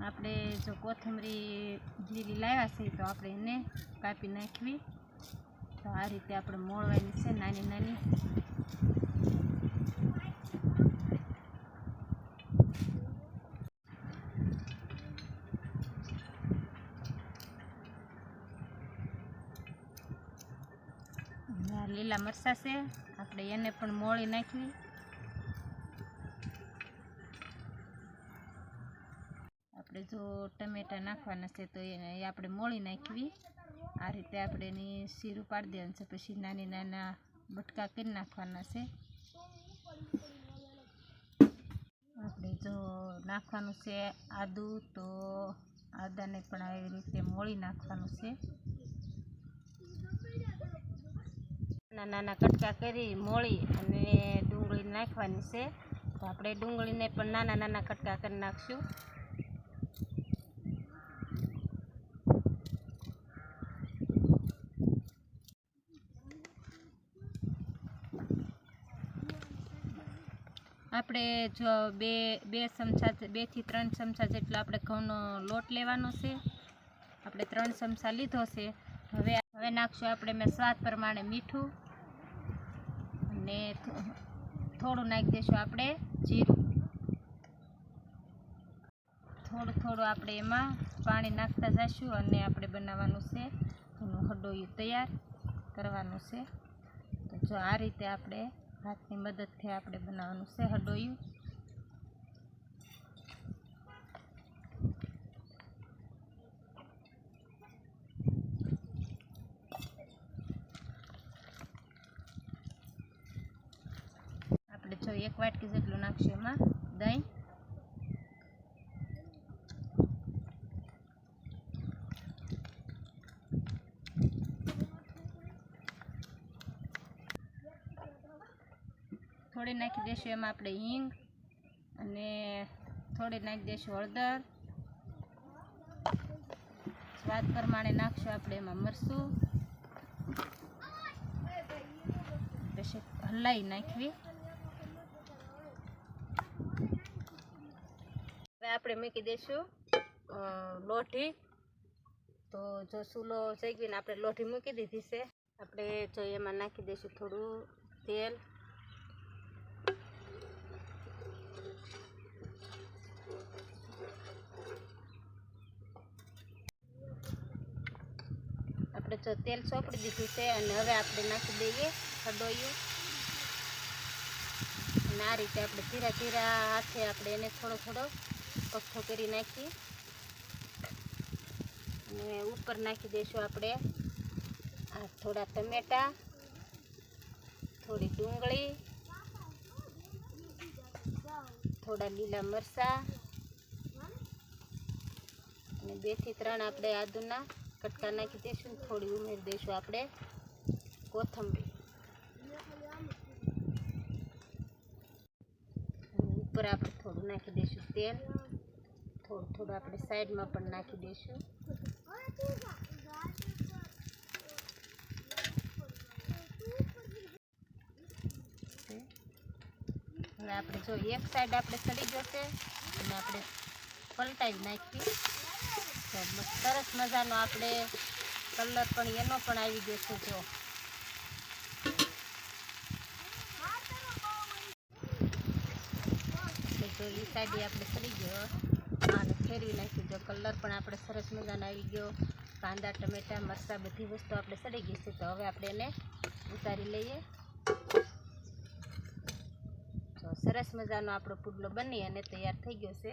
આપણે જો કોથમરી લીલી લાવ્યા છે તો આપણે એને કાપી નાખવી. તો આ રીતે આપણે મોળવાની છે નાની નાની. લીલા મરચાં છે. આપણે એને પણ મોળી નાખવી. આપણે જો ટમેટા નાખવાના છે તો એને આપણે મોળી નાખવી. આ રીતે આપણે એની શીરું પાડી દેવાનું છે. પછી નાની નાના બટકા કરી નાખવાના છે. આપણે જો નાખવાનું છે આદું તો આદાને પણ આવી રીતે મોળી નાખવાનું છે. નાના નાના કટકા કરી મોળી અને ડુંગળી નાખવાની છે. તો આપણે ડુંગળીને પણ નાના નાના કટકા કરી નાખશું. આપણે જો બે બે ચમચા બેથી ત્રણ ચમચા જેટલો આપણે ઘઉંનો લોટ લેવાનો છે. આપણે ત્રણ ચમચા લીધો છે. હવે હવે નાખશું આપણે મેં સ્વાદ પ્રમાણે મીઠું. અને થોડું નાખી દઈશું આપણે જીરું. થોડું થોડું આપણે એમાં પાણી નાખતા જઈશું અને આપણે બનાવવાનું છે. એનું હડોયું તૈયાર કરવાનું છે. તો જો આ રીતે આપણે હાથની મદદથી આપણે બનાવવાનું છે હડોયું આપણે જો એક વાટકી જેટલું નાખશું એમાં દહીં. થોડી નાખી દઈશું એમાં આપણે હિંગ અને થોડી નાખી દઈશું હળદર. સ્વાદ પ્રમાણે નાખશું આપણે એમાં મરચું. પછી હલાવી નાખવી. હવે આપણે મૂકી દઈશું લોઢી. તો જો ચૂલો ચેકવીને આપણે લોઢી મૂકી દીધી છે. આપણે જો એમાં નાખી દઈશું થોડું તેલ. આપણે જો તેલ ચોપડી દીધું છે અને હવે આપણે નાખી દઈએ હડોયું અને આ રીતે આપણે ધીરા ધીરા હાથે આપણે એને થોડો થોડો કઠ્ઠો કરી નાખી. અને ઉપર નાખી દઈશું આપણે આ થોડા ટમેટા, થોડી ડુંગળી, થોડા લીલા મરચાં. અને બેથી ત્રણ આપણે આદુના કટકા નાખી દઈશું ને થોડી ઉમેરી દઈશું આપણે? કોથંબરી અને ઉપર આપણે થોડું નાખી દઈશું તેલ. થોડું થોડું આપણે સાઈડમાં પણ નાખી દઈશું. હવે આપણે જો એક સાઈડ આપણે સડી જશે, અને આપણે પલટાઈ જ નાખી તો મ- સરસ મજાનો આપણે કલર પણ એનો પણ આવી ગયો છે, જો. એ સાઈડે આપણે ચડી ગયો. અને ફેરવી નાખ્યું. જો કલર પણ આપણે સરસ મજાનો આવી ગયો. કાંદા, ટમેટા, મરચાં બધી વસ્તુ આપણે સડી ગઈ છે. તો હવે આપણે એને ઉતારી લઈએ. તો સરસ મજાનો આપણો પુડલો બની અને તૈયાર થઈ ગયો છે.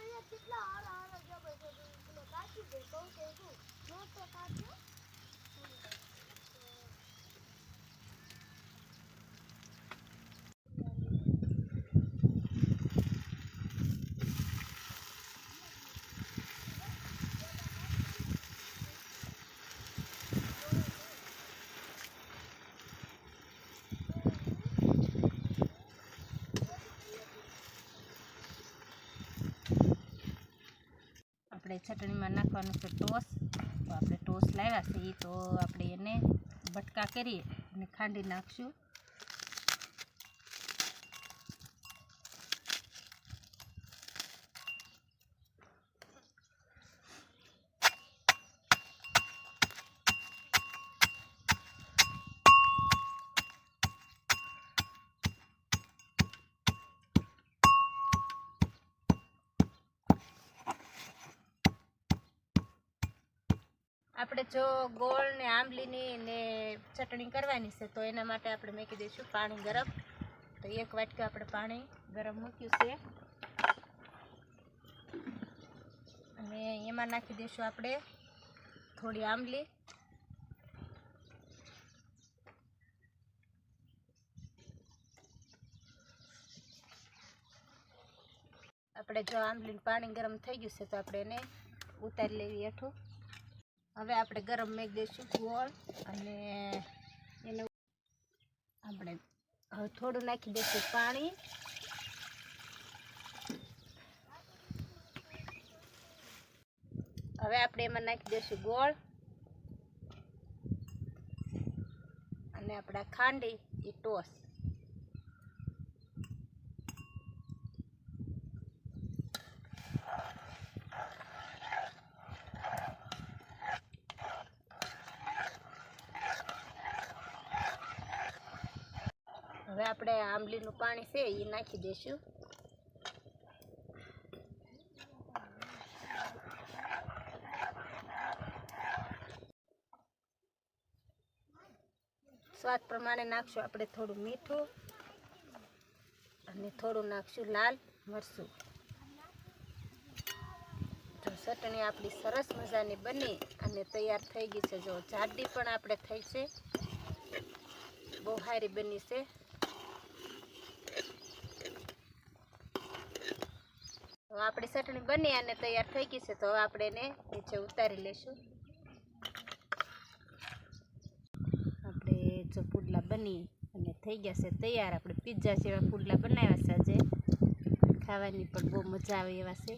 કેટલા હારા હારા જબર છે પેલો કાચી દે કહું કે શું? તો કાચ્યો ચટણીમાં નાખવાનું છે ટોસ. તો આપણે ટોસ લાવ્યા છે એ તો આપણે એને બટકા કરી અને ખાંડી નાખશું. આપણે જો ગોળ ને આંબલીની ને ચટણી કરવાની છે, તો એના માટે આપણે મૂકી દઈશું પાણી ગરમ. તો એક વાટકા આપણે પાણી ગરમ મૂક્યું છે. અને એમાં નાખી દઈશું આપણે થોડી આંબલી. આપણે જો આંબલીનું પાણી ગરમ થઈ ગયું છે, તો આપણે એને ઉતારી લેવી હેઠું. હવે આપણે ગરમ મેઘ દઈશું ગોળ અને એને આપણે હવે થોડું નાખી દઈશું પાણી. હવે આપણે એમાં નાખી દઈશું ગોળ અને આપણા ખાંડી એ ટોસ. આપણે આંબલીનું પાણી છે એ નાખી દઈશું સ્વાદ પ્રમાણે નાખશું આપણે થોડું મીઠું અને થોડું નાખશું લાલ મરચું. જો ચટણી આપણી સરસ મજાની બની અને તૈયાર થઈ ગઈ છે. જો જાડી પણ આપણે થઈ છે. બહુ સારી બની છે. તો આપણે ચટણી બની અને તૈયાર થઈ ગઈ છે, તો હવે આપણે એને નીચે ઉતારી લઈશું. આપણે જો પુડલા બની અને થઈ ગયા છે તૈયાર. આપણે પીઝા જેવા પુડલા બનાવ્યા છે આજે. ખાવાની પણ બહુ મજા આવે એવા છે.